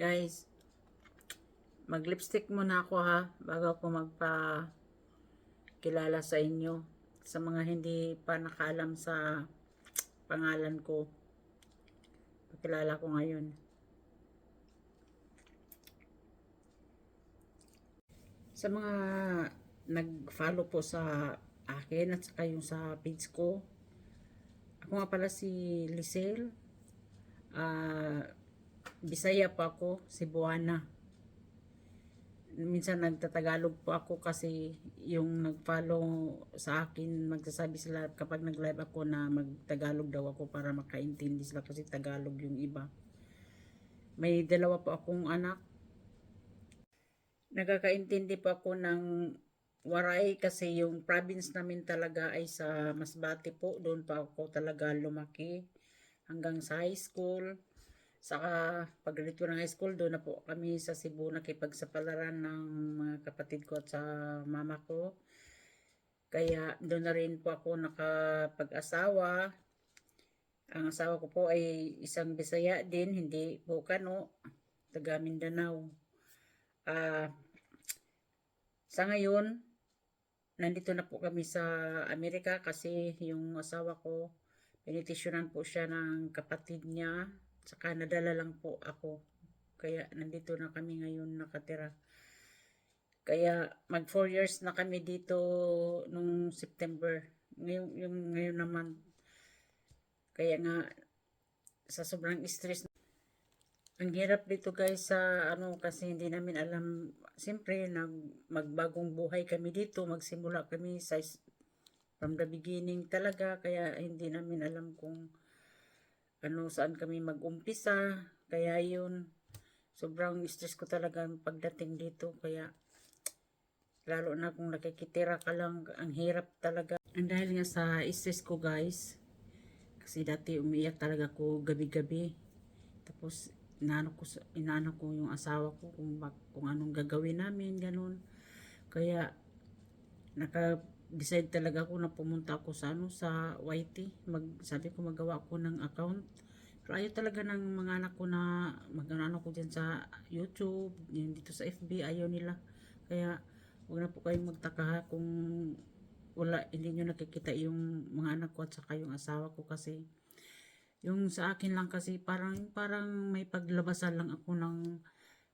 Guys, mag-lipstick muna ako ha, bago ako magpa kilala sa inyo. Sa mga hindi pa nakaalam sa pangalan ko. Pakilala ko ngayon. Sa mga nag-follow po sa akin at saka yung sa page ko. Ako nga pala si Lisel. Ah, Bisaya pa ako, Cebuana. Minsan nagtatagalog po ako kasi yung nag-follow sa akin, magsasabi sila kapag nag-live ako na magtagalog daw ako para makaintindi sila kasi Tagalog yung iba. May dalawa po akong anak. Nakakaintindi po ako ng Waray kasi yung province namin talaga ay sa Masbate po. Doon pa ako talaga lumaki hanggang sa high school. Saka pagdating ng high school, doon na po kami sa Cebu nakipagsapalaran ng mga kapatid ko at sa mama ko. Kaya doon na rin po ako nakapag-asawa. Ang asawa ko po ay isang Bisaya din, hindi po Kano, taga Mindanao. Ah, sa ngayon, nandito na po kami sa Amerika kasi yung asawa ko, pinitisyonan po siya ng kapatid niya Saka nadala lang po ako. Kaya nandito na kami ngayon nakatira. Kaya mag 4 years na kami dito nung September. Ngayon, yung, ngayon naman. Kaya nga sa sobrang stress. Ang hirap dito guys sa ano kasi hindi namin alam. Siyempre nag magbagong buhay kami dito. Magsimula kami sa from the beginning talaga. Kaya hindi namin alam kung ano saan kami mag-umpisa. Kaya yun, sobrang stress ko talaga pagdating dito. Kaya lalo na kung nakikitira ka lang, ang hirap talaga. Ang dahil nga sa stress ko guys, kasi dati umiyak talaga ko gabi-gabi. Tapos inaano ko, inaano ko yung asawa ko kung, kung anong gagawin namin, ganun. Kaya naka decide talaga ako na pumunta ako sa ano sa YT mag sabi ko magawa ako ng account. Pero ayaw talaga ng mga anak ko na magano ko diyan sa YouTube yung dito sa FB ayaw nila. Kaya wag na po kayong magtaka kung wala hindi nyo nakikita yung mga anak ko at saka yung asawa ko kasi yung sa akin lang kasi parang parang may paglabasan lang ako ng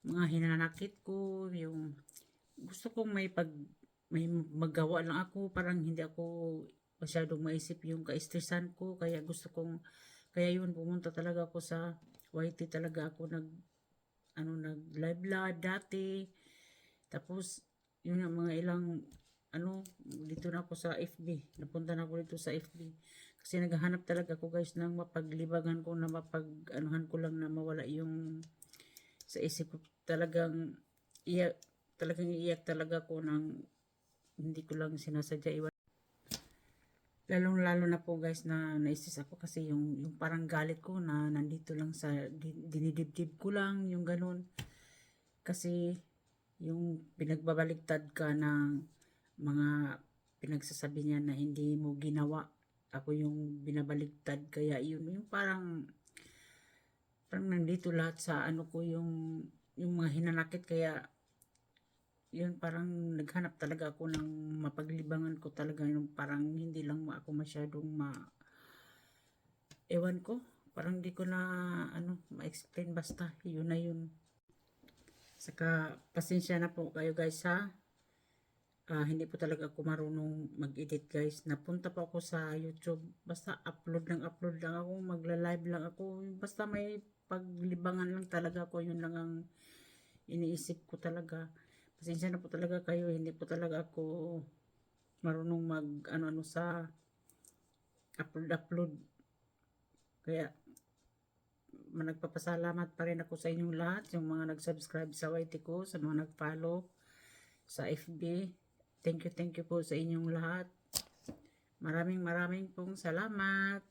mga hinanakit ko yung gusto kong may pag may magawa lang ako parang hindi ako masyadong maisip yung ka-stressan ko. Kaya gusto kong kaya yun pumunta talaga ako sa YT talaga ako nag ano nag live live dati. Tapos yun ang mga ilang ano dito na ako sa FB napunta na ako dito sa FB kasi naghahanap talaga ako guys ng mapaglibagan ko na mapag anuhan ko lang na mawala yung sa isip ko. Talagang iyak talagang iyak talaga ko ng hindi ko lang sinasadya iwan. Lalong lalo na po guys na naisis ako kasi yung, yung parang galit ko na nandito lang sa di- dinidibdib ko lang yung ganun. Kasi yung pinagbabaliktad ka ng mga pinagsasabi niya na hindi mo ginawa. Ako yung binabaligtad kaya yun yung parang parang nandito lahat sa ano ko yung yung mga hinanakit kaya yun parang naghanap talaga ako ng mapaglibangan ko talaga yung parang hindi lang ako masyadong ma ewan ko. Parang di ko na ano ma-explain basta yun na yun. Saka pasensya na po kayo guys ha? Ah, hindi po talaga ako marunong mag-edit guys. Napunta pa ako sa youtube. Basta upload lang upload lang ako. Magla-live lang ako. Basta may paglibangan lang talaga ako. Yun lang ang iniisip ko talaga pasensya na po talaga kayo hindi po talaga ako marunong mag ano ano sa upload upload. Kaya ma- nagpapasalamat pa rin ako sa inyong lahat yung mga nag-subscribe sa YT ko sa mga nag-follow sa FB thank you thank you po sa inyong lahat. Maraming maraming pong salamat